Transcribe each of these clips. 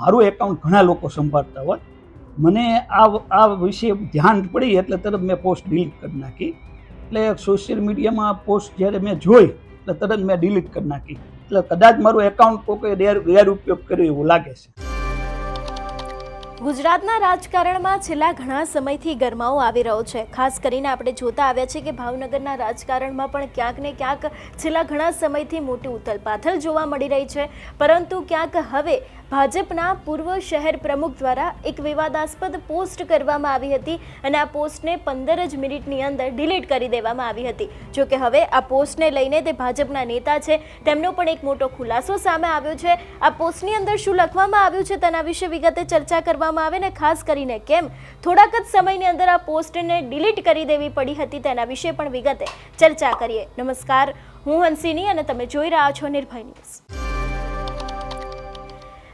મારું એકાઉન્ટ ઘણા લોકો સંભાળતા હોય. મને આ આ વિશે ધ્યાન પડી એટલે તરત મેં પોસ્ટ ડિલીટ કરી નાખી. એટલે સોશિયલ મીડિયામાં પોસ્ટ જ્યારે મેં જોઈ, એટલે તરત મેં ડિલીટ કરી નાખી. એટલે કદાચ મારું એકાઉન્ટ કોઈ ગેર, ગેરઉપયોગ કર્યો એવું લાગે છે. ગુજરાતના રાજકારણમાં છેલ્લા ઘણા સમયથી ગરમાવો આવી રહ્યો છે. ખાસ કરીને આપણે જોતા આવ્યા છે કે ભાવનગરના રાજકારણમાં પણ ક્યાંક ને ક્યાંક છેલ્લા ઘણા સમયથી મોટી ઉથલપાથલ જોવા મળી રહી છે. પરંતુ ક્યાંક હવે ભાજપના પૂર્વ શહેર પ્રમુખ દ્વારા એક વિવાદાસ્પદ પોસ્ટ કરવામાં આવી હતી અને આ પોસ્ટને પંદર જ મિનિટની અંદર ડિલીટ કરી દેવામાં આવી હતી. જો કે હવે આ પોસ્ટને લઈને તે ભાજપના નેતા છે. તેમનો પણ એક મોટો ખુલાસો સામે આવ્યો છે. આ પોસ્ટની અંદર શું લખવામાં આવ્યું છે તેના વિશે વિગતે ચર્ચા કરવામાં આવે ને ખાસ કરીને કેમ? થોડાક જ સમયની અંદર આ પોસ્ટને ડિલીટ કરી દેવી પડી હતી તેના વિશે પણ વિગતે ચર્ચા કરીએ. નમસ્કાર, હું હંસિની અને તમે જોઈ રહ્યા છો નિર્ભય ન્યૂઝ.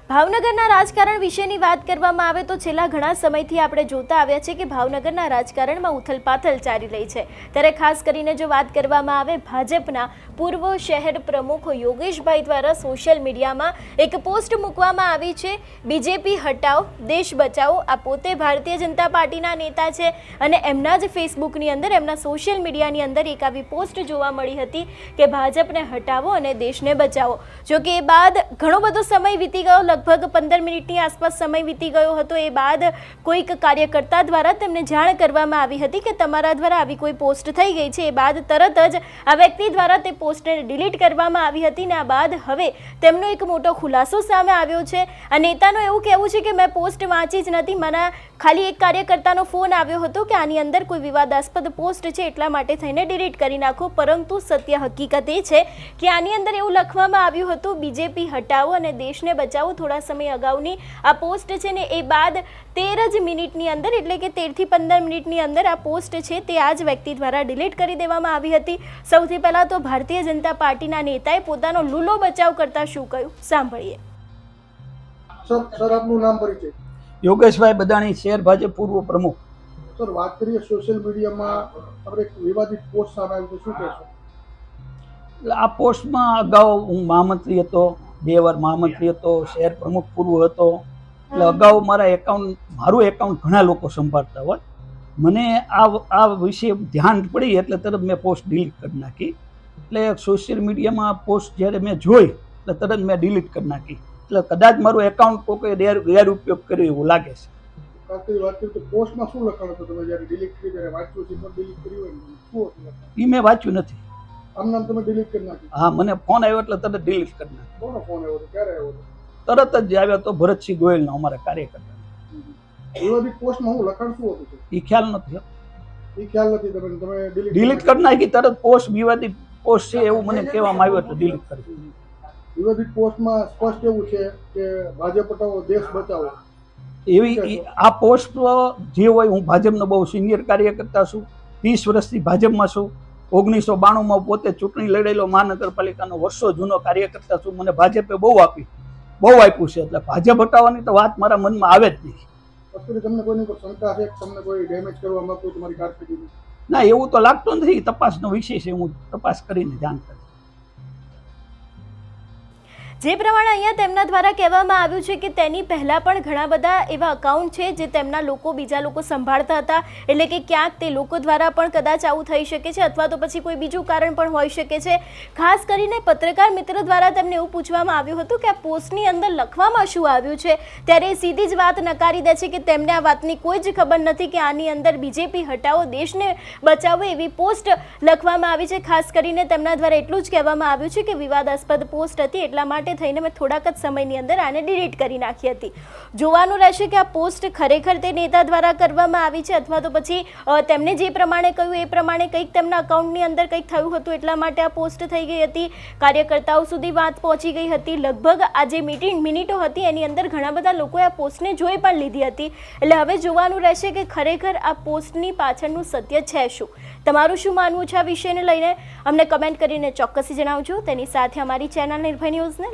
ભાવનગરના રાજકારણ વિશેની વાત કરવામાં આવે તો છેલ્લા ઘણા સમયથી આપણે જોતા આવ્યા છે કે ભાવનગરના રાજકારણમાં ઉથલપાથલ ચાલી રહી છે. ત્યારે ખાસ કરીને જો વાત કરવામાં આવે, ભાજપના પૂર્વ શહેર પ્રમુખ યોગેશભાઈ દ્વારા સોશિયલ મીડિયામાં એક પોસ્ટ મૂકવામાં આવી છે, બીજેપી હટાવ દેશ બચાવો, આ પોતે ભારતીય જનતા પાર્ટીના નેતા છે. અને એમના જ ફેસબુકની અંદર, એમના સોશિયલ મીડિયાની અંદર એક આવી પોસ્ટ જોવા મળી હતી કે, ભાજપને હટાવો અને દેશને બચાવો. જો કે એ બાદ ઘણો બધો સમય વીતી ગયો લગભગ પંદર મિનિટની આસપાસ સમય વીતી ગયો હતો. એ બાદ કોઈક કાર્યકર્તા દ્વારા તેમને જાણ કરવામાં આવી હતી કે તમારા દ્વારા આવી કોઈ પોસ્ટ થઈ ગઈ છે. એ બાદ તરત જ આ વ્યક્તિ દ્વારા તે પોસ્ટને ડિલીટ કરવામાં આવી હતી ને આ બાદ હવે તેમનો એક મોટો ખુલાસો સામે આવ્યો છે. આ નેતાનું એવું કહેવું છે કે, મેં પોસ્ટ વાંચી જ નથી. મને ખાલી એક કાર્યકર્તાનો ફોન આવ્યો હતો કે આની અંદર કોઈ વિવાદાસ્પદ પોસ્ટ છે એટલા માટે થઈને ડિલીટ કરી નાખો, પરંતુ સત્ય હકીકત એ છે કે આની અંદર એવું લખવામાં આવ્યું હતું, બીજેપી હટાવો અને દેશને બચાવો, થોડા સમય અગાઉની આ પોસ્ટ છે ને એ બાદ તેર જ મિનિટની અંદર, એટલે કે તેરથી પંદર મિનિટની અંદર આ પોસ્ટ છે તે આ જ વ્યક્તિ દ્વારા ડિલીટ કરી દેવામાં આવી હતી. સૌથી પહેલાં તો ભારતીય જનતા પાર્ટીના નેતાએ પોતાનો લૂલો બચાવ કરતા શું કહ્યું? સાંભળીએ. સર આપનું નામ પરિચય. યોગેશભાઈ બદાણી શહેર ભાજપ પૂર્વ પ્રમુખ. સર વાત કરીએ સોશિયલ મીડિયામાં આપણે વિવાદિત પોસ્ટ સામે આવી શું કહેશો? એટલે આ પોસ્ટમાં અગાઉ હું મહામંત્રી હતો બે વાર મહામંત્રી હતો શહેર પ્રમુખ પૂર્વ હતો. એટલે અગાઉ મારા એકાઉન્ટ મારું એકાઉન્ટ ઘણા લોકો સંભાળતા હોય. મને આ આ વિશે ધ્યાન પડી એટલે તરત મેં પોસ્ટ ડિલીટ કરી નાખી. એટલે સોશિયલ મીડિયામાં પોસ્ટ જ્યારે મેં જોઈ એટલે તરત મેં ડિલીટ કરી નાખી. એટલે કદાચ મારું એકાઉન્ટ કોઈ ગેરઉપયોગ કર્યો એવું લાગે છે? એ મેં વાંચ્યું નથી. હા મને ફોન આવ્યો એટલે તરત ડિલીટ કરી તરત જ આવ્યો તો ભરતસિંહ ગોયલનો અમારા કાર્યકર્તા. એ ખ્યાલ નથી ડિલીટ કરી નાખી તરત પોસ્ટ વિવાદી પોસ્ટ છે એવું મને કહેવામાં આવ્યું એટલે ડિલીટ કરી. વિવાદિત પોસ્ટમાં સ્પષ્ટ એવું છે કે ભાજપ હટાવો દેશ બચાવો. એવી આ પોસ્ટ જે હોય હું ભાજપનો બહુ સિનિયર કાર્યકર્તા છું ત્રીસ વર્ષથી ભાજપમાં છું ઓગણીસો બાણુંમાં પોતે ચૂંટણી લડેલો મહાનગરપાલિકાનો વર્ષો જૂનો કાર્યકર્તા છું મને ભાજપે બહુ આપી બહુ આપ્યું છે એટલે ભાજપ હટાવવાની તો વાત મારા મનમાં આવે જ નહીં. તમને કોઈની ઉપર શંકા છે તમને કોઈ ડેમેજ કરવા માંગતું તમારી કારકિર્દીનું ના એવું તો લાગતું નથી તપાસનો વિષય છે હું તપાસ કરીને જાણ જે પ્રમાણે અહીંયા તેમના દ્વારા કહેવામાં આવ્યું છે કે તેની પહેલાં પણ ઘણા બધા એવા અકાઉન્ટ છે જે તેમના લોકો બીજા લોકો સંભાળતા હતા. એટલે કે ક્યાંક તે લોકો દ્વારા પણ કદાચ આવું થઈ શકે છે અથવા તો પછી કોઈ બીજું કારણ પણ હોઈ શકે છે. ખાસ કરીને પત્રકાર મિત્ર દ્વારા તેમને એવું પૂછવામાં આવ્યું હતું કે આ પોસ્ટની અંદર લખવામાં શું આવ્યું છે? ત્યારે એ સીધી જ વાત નકારી દે છે કે તેમને આ વાતની કોઈ જ ખબર નથી કે આની અંદર બીજેપી હટાવો, દેશને બચાવો એવી પોસ્ટ લખવામાં આવી છે. ખાસ કરીને તેમના દ્વારા એટલું જ કહેવામાં આવ્યું છે કે વિવાદાસ્પદ પોસ્ટ હતી એટલા માટે થઈને મેં થોડાક જ સમયની અંદર આને ડિલીટ કરી નાખી હતી. જોવાનું રહેશે કે આ પોસ્ટ ખરેખર તે નેતા દ્વારા કરવામાં આવી છે અથવા તો પછી તેમણે જે પ્રમાણે કહ્યું, એ પ્રમાણે કંઈક તેમના અકાઉન્ટની અંદર કંઈક થયું હતું એટલા માટે આ પોસ્ટ થઈ ગઈ હતી. કાર્યકર્તાઓ સુધી વાત પહોંચી ગઈ હતી. લગભગ આ જે મીટિંગ મિનિટો હતી એની અંદર ઘણા બધા લોકોએ આ પોસ્ટને જોઈ પણ લીધી હતી. એટલે હવે જોવાનું રહેશે કે ખરેખર આ પોસ્ટની પાછળનું સત્ય છે શું? તમારું શું માનવું છે આ વિષયને લઈને? અમને કમેન્ટ કરીને ચોક્કસથી જણાવજો. તેની સાથે અમારી ચેનલ નિર્ભય ન્યૂઝને